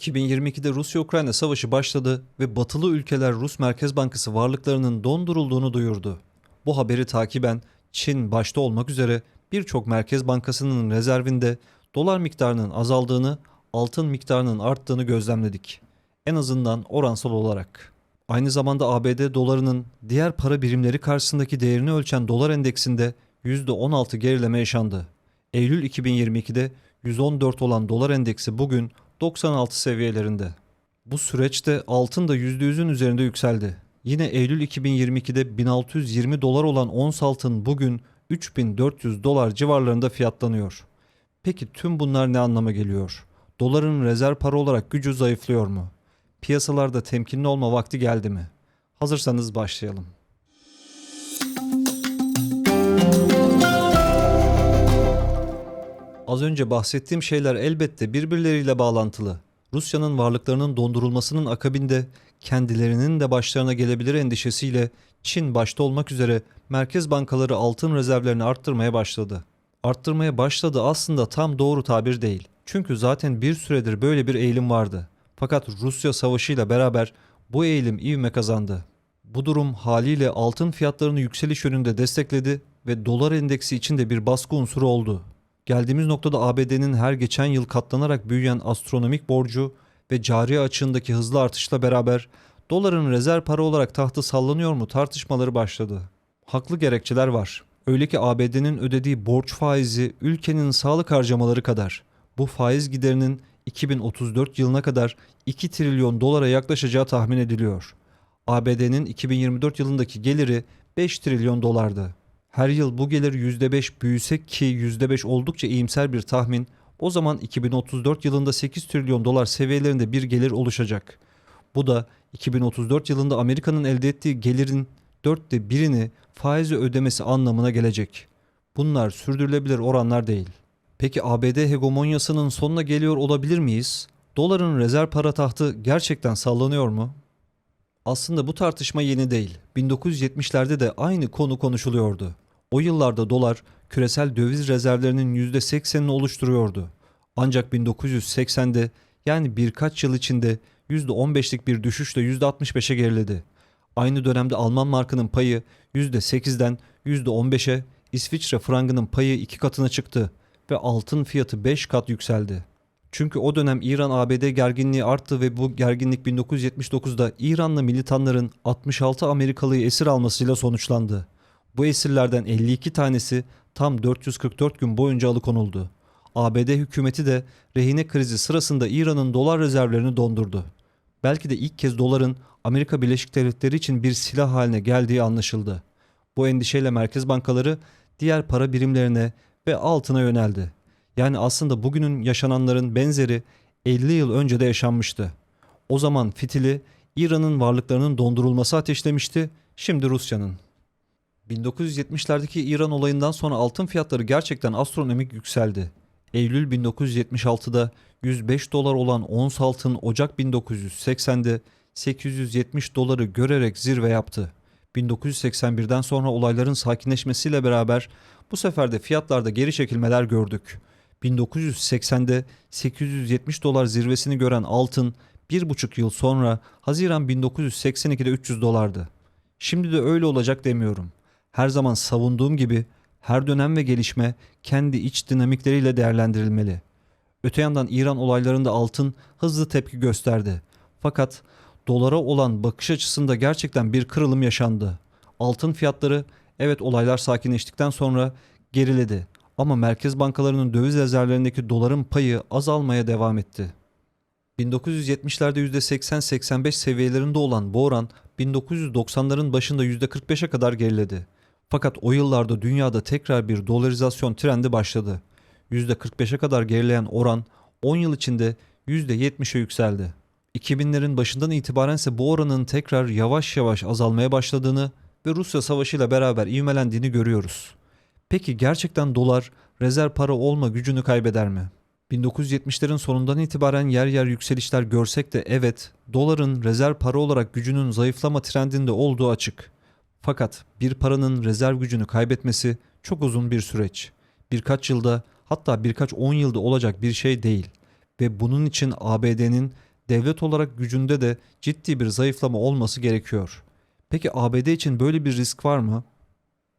2022'de Rusya-Ukrayna savaşı başladı ve batılı ülkeler Rus Merkez Bankası varlıklarının dondurulduğunu duyurdu. Bu haberi takiben Çin başta olmak üzere birçok merkez bankasının rezervinde dolar miktarının azaldığını, altın miktarının arttığını gözlemledik. En azından oransal olarak. Aynı zamanda ABD dolarının diğer para birimleri karşısındaki değerini ölçen dolar endeksinde %16 gerileme yaşandı. Eylül 2022'de 114 olan dolar endeksi bugün 96 seviyelerinde. Bu süreçte altın da %100'ün üzerinde yükseldi. Yine Eylül 2022'de 1620 dolar olan ons altın bugün 3400 dolar civarlarında fiyatlanıyor. Peki tüm bunlar ne anlama geliyor? Doların rezerv para olarak gücü zayıflıyor mu? Piyasalarda temkinli olma vakti geldi mi? Hazırsanız başlayalım. Az önce bahsettiğim şeyler elbette birbirleriyle bağlantılı. Rusya'nın varlıklarının dondurulmasının akabinde kendilerinin de başlarına gelebilir endişesiyle Çin başta olmak üzere merkez bankaları altın rezervlerini arttırmaya başladı. Arttırmaya başladı aslında tam doğru tabir değil. Çünkü zaten bir süredir böyle bir eğilim vardı. Fakat Rusya savaşıyla beraber bu eğilim ivme kazandı. Bu durum haliyle altın fiyatlarını yükseliş yönünde destekledi ve dolar endeksi için de bir baskı unsuru oldu. Geldiğimiz noktada ABD'nin her geçen yıl katlanarak büyüyen astronomik borcu ve cari açığındaki hızlı artışla beraber doların rezerv para olarak tahtı sallanıyor mu tartışmaları başladı. Haklı gerekçeler var. Öyle ki ABD'nin ödediği borç faizi ülkenin sağlık harcamaları kadar. Bu faiz giderinin 2034 yılına kadar 2 trilyon dolara yaklaşacağı tahmin ediliyor. ABD'nin 2024 yılındaki geliri 5 trilyon dolardı. Her yıl bu gelir %5 büyüsek ki %5 oldukça iyimser bir tahmin, o zaman 2034 yılında 8 trilyon dolar seviyelerinde bir gelir oluşacak. Bu da 2034 yılında Amerika'nın elde ettiği gelirin dörtte birini faizi ödemesi anlamına gelecek. Bunlar sürdürülebilir oranlar değil. Peki ABD hegemonyasının sonuna geliyor olabilir miyiz? Doların rezerv para tahtı gerçekten sallanıyor mu? Aslında bu tartışma yeni değil. 1970'lerde de aynı konu konuşuluyordu. O yıllarda dolar küresel döviz rezervlerinin %80'ini oluşturuyordu. Ancak 1980'de yani birkaç yıl içinde %15'lik bir düşüşle %65'e geriledi. Aynı dönemde Alman markının payı %8'den %15'e, İsviçre frangının payı iki katına çıktı ve altın fiyatı 5 kat yükseldi. Çünkü o dönem İran-ABD gerginliği arttı ve bu gerginlik 1979'da İranlı militanların 66 Amerikalıyı esir almasıyla sonuçlandı. Bu esirlerden 52 tanesi tam 444 gün boyunca alıkonuldu. ABD hükümeti de rehine krizi sırasında İran'ın dolar rezervlerini dondurdu. Belki de ilk kez doların Amerika Birleşik Devletleri için bir silah haline geldiği anlaşıldı. Bu endişeyle merkez bankaları diğer para birimlerine ve altına yöneldi. Yani aslında bugünün yaşananların benzeri 50 yıl önce de yaşanmıştı. O zaman fitili İran'ın varlıklarının dondurulması ateşlemişti, şimdi Rusya'nın. 1970'lerdeki İran olayından sonra altın fiyatları gerçekten astronomik yükseldi. Eylül 1976'da 105 dolar olan ons altın Ocak 1980'de 870 doları görerek zirve yaptı. 1981'den sonra olayların sakinleşmesiyle beraber bu sefer de fiyatlarda geri çekilmeler gördük. 1980'de 870 dolar zirvesini gören altın bir buçuk yıl sonra Haziran 1982'de 300 dolardı. Şimdi de öyle olacak demiyorum. Her zaman savunduğum gibi her dönem ve gelişme kendi iç dinamikleriyle değerlendirilmeli. Öte yandan İran olaylarında altın hızlı tepki gösterdi. Fakat dolara olan bakış açısında gerçekten bir kırılım yaşandı. Altın fiyatları evet olaylar sakinleştikten sonra geriledi ama merkez bankalarının döviz rezervlerindeki doların payı azalmaya devam etti. 1970'lerde %80-85 seviyelerinde olan bu oran 1990'ların başında %45'e kadar geriledi. Fakat o yıllarda dünyada tekrar bir dolarizasyon trendi başladı. %45'e kadar gerileyen oran 10 yıl içinde %70'e yükseldi. 2000'lerin başından itibaren ise bu oranın tekrar yavaş yavaş azalmaya başladığını ve Rusya savaşıyla beraber ivmelendiğini görüyoruz. Peki gerçekten dolar rezerv para olma gücünü kaybeder mi? 1970'lerin sonundan itibaren yer yer yükselişler görsek de evet, doların rezerv para olarak gücünün zayıflama trendinde olduğu açık. Fakat bir paranın rezerv gücünü kaybetmesi çok uzun bir süreç. Birkaç yılda hatta birkaç on yılda olacak bir şey değil. ve bunun için ABD'nin devlet olarak gücünde de ciddi bir zayıflama olması gerekiyor. Peki ABD için böyle bir risk var mı?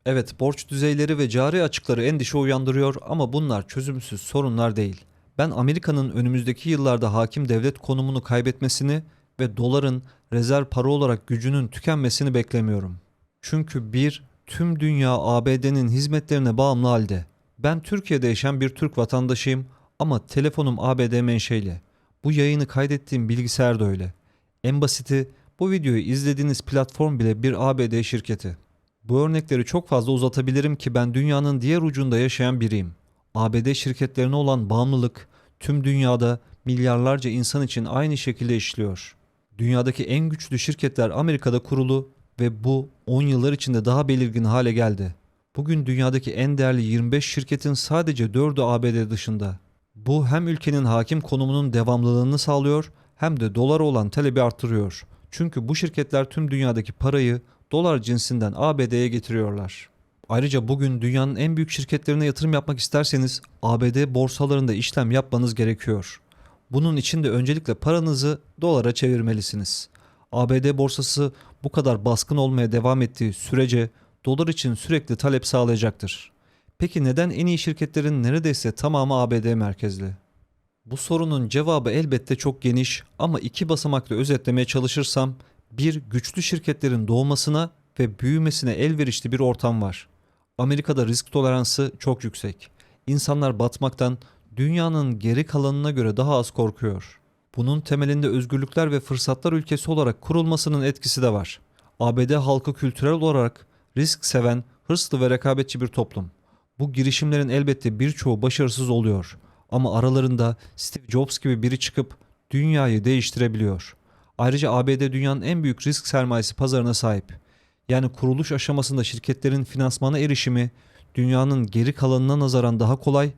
Evet, borç düzeyleri ve cari açıkları endişe uyandırıyor ama bunlar çözümsüz sorunlar değil. Ben Amerika'nın önümüzdeki yıllarda hakim devlet konumunu kaybetmesini ve doların rezerv para olarak gücünün tükenmesini beklemiyorum. Çünkü bir, tüm dünya ABD'nin hizmetlerine bağımlı halde. Ben Türkiye'de yaşayan bir Türk vatandaşıyım ama telefonum ABD menşeli. Bu yayını kaydettiğim bilgisayar da öyle. En basiti bu videoyu izlediğiniz platform bile bir ABD şirketi. Bu örnekleri çok fazla uzatabilirim ki ben dünyanın diğer ucunda yaşayan biriyim. ABD şirketlerine olan bağımlılık tüm dünyada milyarlarca insan için aynı şekilde işliyor. Dünyadaki en güçlü şirketler Amerika'da kurulu ve bu 10 yıllar içinde daha belirgin hale geldi. Bugün dünyadaki en değerli 25 şirketin sadece 4'ü ABD dışında. Bu hem ülkenin hakim konumunun devamlılığını sağlıyor hem de dolara olan talebi arttırıyor. Çünkü bu şirketler tüm dünyadaki parayı dolar cinsinden ABD'ye getiriyorlar. Ayrıca bugün dünyanın en büyük şirketlerine yatırım yapmak isterseniz ABD borsalarında işlem yapmanız gerekiyor. Bunun için de öncelikle paranızı dolara çevirmelisiniz. ABD borsası bu kadar baskın olmaya devam ettiği sürece dolar için sürekli talep sağlayacaktır. Peki neden en iyi şirketlerin neredeyse tamamı ABD merkezli? Bu sorunun cevabı elbette çok geniş ama iki basamaklı özetlemeye çalışırsam bir güçlü şirketlerin doğmasına ve büyümesine elverişli bir ortam var. Amerika'da risk toleransı çok yüksek. İnsanlar batmaktan dünyanın geri kalanına göre daha az korkuyor. Bunun temelinde özgürlükler ve fırsatlar ülkesi olarak kurulmasının etkisi de var. ABD halkı kültürel olarak risk seven, hırslı ve rekabetçi bir toplum. Bu girişimlerin elbette birçoğu başarısız oluyor ama aralarında Steve Jobs gibi biri çıkıp dünyayı değiştirebiliyor. Ayrıca ABD dünyanın en büyük risk sermayesi pazarına sahip. Yani kuruluş aşamasında şirketlerin finansmana erişimi dünyanın geri kalanına nazaran daha kolay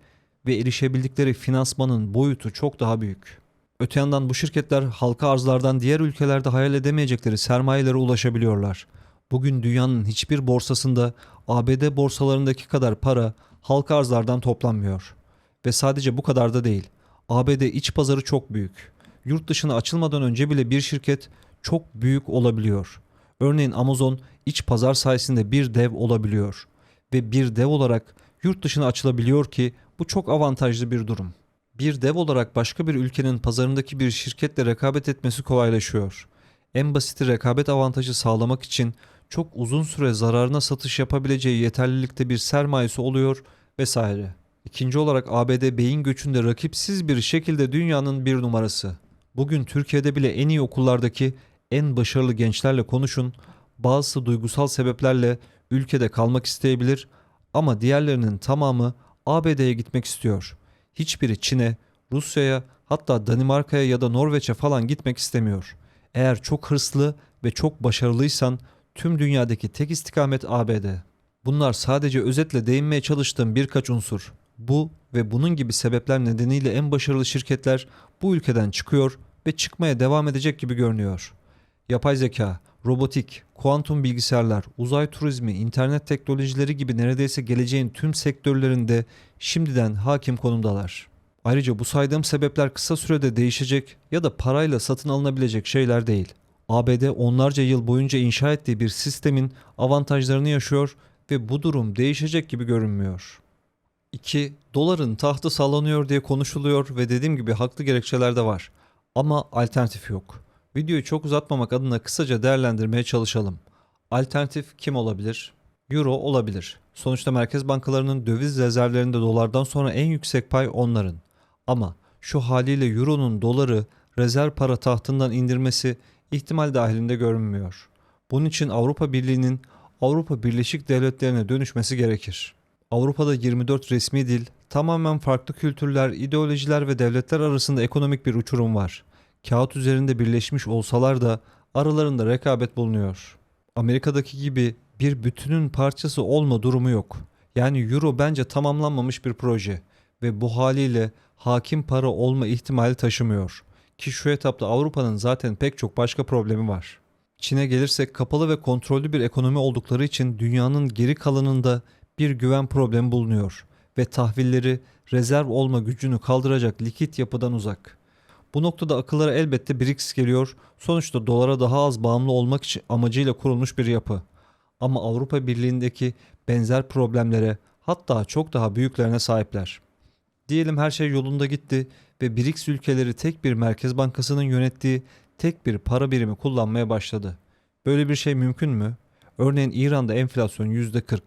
ve erişebildikleri finansmanın boyutu çok daha büyük. Öte yandan bu şirketler halka arzlardan diğer ülkelerde hayal edemeyecekleri sermayelere ulaşabiliyorlar. Bugün dünyanın hiçbir borsasında ABD borsalarındaki kadar para halka arzlardan toplanmıyor. Ve sadece bu kadar da değil. ABD iç pazarı çok büyük. Yurt dışına açılmadan önce bile bir şirket çok büyük olabiliyor. Örneğin Amazon iç pazar sayesinde bir dev olabiliyor ve bir dev olarak yurt dışına açılabiliyor ki bu çok avantajlı bir durum. Bir dev olarak başka bir ülkenin pazarındaki bir şirketle rekabet etmesi kolaylaşıyor. En basiti rekabet avantajı sağlamak için çok uzun süre zararına satış yapabileceği yeterlilikte bir sermayesi oluyor vesaire. İkinci olarak ABD beyin göçünde rakipsiz bir şekilde dünyanın bir numarası. Bugün Türkiye'de bile en iyi okullardaki en başarılı gençlerle konuşun. Bazısı duygusal sebeplerle ülkede kalmak isteyebilir ama diğerlerinin tamamı ABD'ye gitmek istiyor. Hiçbiri Çin'e, Rusya'ya hatta Danimarka'ya ya da Norveç'e falan gitmek istemiyor. Eğer çok hırslı ve çok başarılıysan tüm dünyadaki tek istikamet ABD. Bunlar sadece özetle değinmeye çalıştığım birkaç unsur. Bu ve bunun gibi sebepler nedeniyle en başarılı şirketler bu ülkeden çıkıyor ve çıkmaya devam edecek gibi görünüyor. Yapay zeka, robotik, kuantum bilgisayarlar, uzay turizmi, internet teknolojileri gibi neredeyse geleceğin tüm sektörlerinde şimdiden hakim konumdalar. Ayrıca bu saydığım sebepler kısa sürede değişecek ya da parayla satın alınabilecek şeyler değil. ABD onlarca yıl boyunca inşa ettiği bir sistemin avantajlarını yaşıyor ve bu durum değişecek gibi görünmüyor. 2. Doların tahtı sallanıyor diye konuşuluyor ve dediğim gibi haklı gerekçeler de var. Ama alternatif yok. Videoyu çok uzatmamak adına kısaca değerlendirmeye çalışalım. Alternatif kim olabilir? Euro olabilir. Sonuçta merkez bankalarının döviz rezervlerinde dolardan sonra en yüksek pay onların. Ama şu haliyle Euro'nun doları rezerv para tahtından indirmesi ihtimal dahilinde görünmüyor. Bunun için Avrupa Birliği'nin Avrupa Birleşik Devletleri'ne dönüşmesi gerekir. Avrupa'da 24 resmi dil, tamamen farklı kültürler, ideolojiler ve devletler arasında ekonomik bir uçurum var. Kağıt üzerinde birleşmiş olsalar da aralarında rekabet bulunuyor. Amerika'daki gibi bir bütünün parçası olma durumu yok. Yani Euro bence tamamlanmamış bir proje ve bu haliyle hakim para olma ihtimali taşımıyor. Ki şu etapta Avrupa'nın zaten pek çok başka problemi var. Çin'e gelirsek kapalı ve kontrollü bir ekonomi oldukları için dünyanın geri kalanında bir güven problemi bulunuyor ve tahvilleri rezerv olma gücünü kaldıracak likit yapıdan uzak. Bu noktada akıllara elbette BRICS geliyor. Sonuçta dolara daha az bağımlı olmak için amacıyla kurulmuş bir yapı. Ama Avrupa Birliği'ndeki benzer problemlere hatta çok daha büyüklerine sahipler. Diyelim her şey yolunda gitti ve BRICS ülkeleri tek bir merkez bankasının yönettiği tek bir para birimi kullanmaya başladı. Böyle bir şey mümkün mü? Örneğin İran'da enflasyon %40,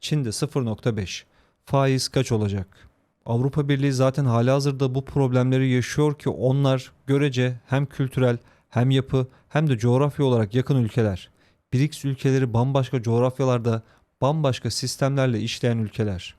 Çin'de 0.5. Faiz kaç olacak? Avrupa Birliği zaten halihazırda bu problemleri yaşıyor ki onlar görece hem kültürel hem yapı hem de coğrafya olarak yakın ülkeler. BRICS ülkeleri bambaşka coğrafyalarda bambaşka sistemlerle işleyen ülkeler.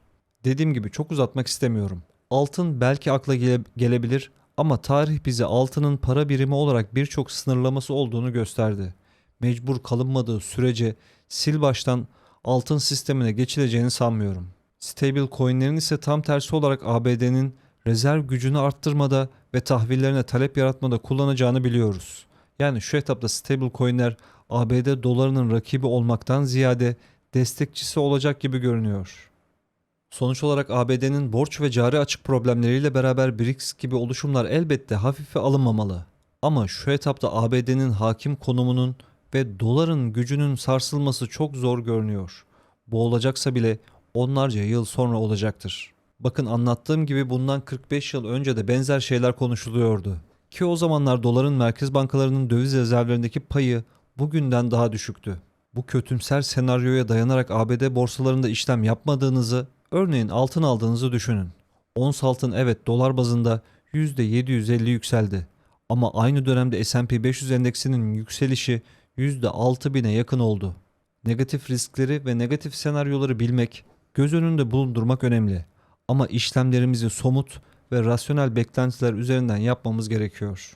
Dediğim gibi çok uzatmak istemiyorum. Altın belki akla gele- gelebilir ama tarih bize altının para birimi olarak birçok sınırlaması olduğunu gösterdi. Mecbur kalınmadığı sürece sil baştan altın sistemine geçileceğini sanmıyorum. Stable coinlerin ise tam tersi olarak ABD'nin rezerv gücünü arttırmada ve tahvillerine talep yaratmada kullanacağını biliyoruz. Yani şu etapta stable coinler ABD dolarının rakibi olmaktan ziyade destekçisi olacak gibi görünüyor. Sonuç olarak ABD'nin borç ve cari açık problemleriyle beraber BRICS gibi oluşumlar elbette hafife alınmamalı. Ama şu etapta ABD'nin hakim konumunun ve doların gücünün sarsılması çok zor görünüyor. Bu olacaksa bile onlarca yıl sonra olacaktır. Bakın anlattığım gibi bundan 45 yıl önce de benzer şeyler konuşuluyordu. Ki o zamanlar doların merkez bankalarının döviz rezervlerindeki payı bugünden daha düşüktü. Bu kötümser senaryoya dayanarak ABD borsalarında işlem yapmadığınızı, örneğin altın aldığınızı düşünün. Ons altın evet dolar bazında %750 yükseldi. Ama aynı dönemde S&P 500 endeksinin yükselişi %6000'e yakın oldu. Negatif riskleri ve negatif senaryoları bilmek, göz önünde bulundurmak önemli. Ama işlemlerimizi somut ve rasyonel beklentiler üzerinden yapmamız gerekiyor.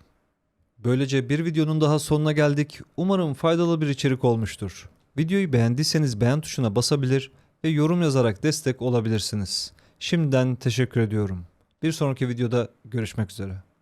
Böylece bir videonun daha sonuna geldik. Umarım faydalı bir içerik olmuştur. Videoyu beğendiyseniz beğen tuşuna basabilir ve yorum yazarak destek olabilirsiniz. Şimdiden teşekkür ediyorum. Bir sonraki videoda görüşmek üzere.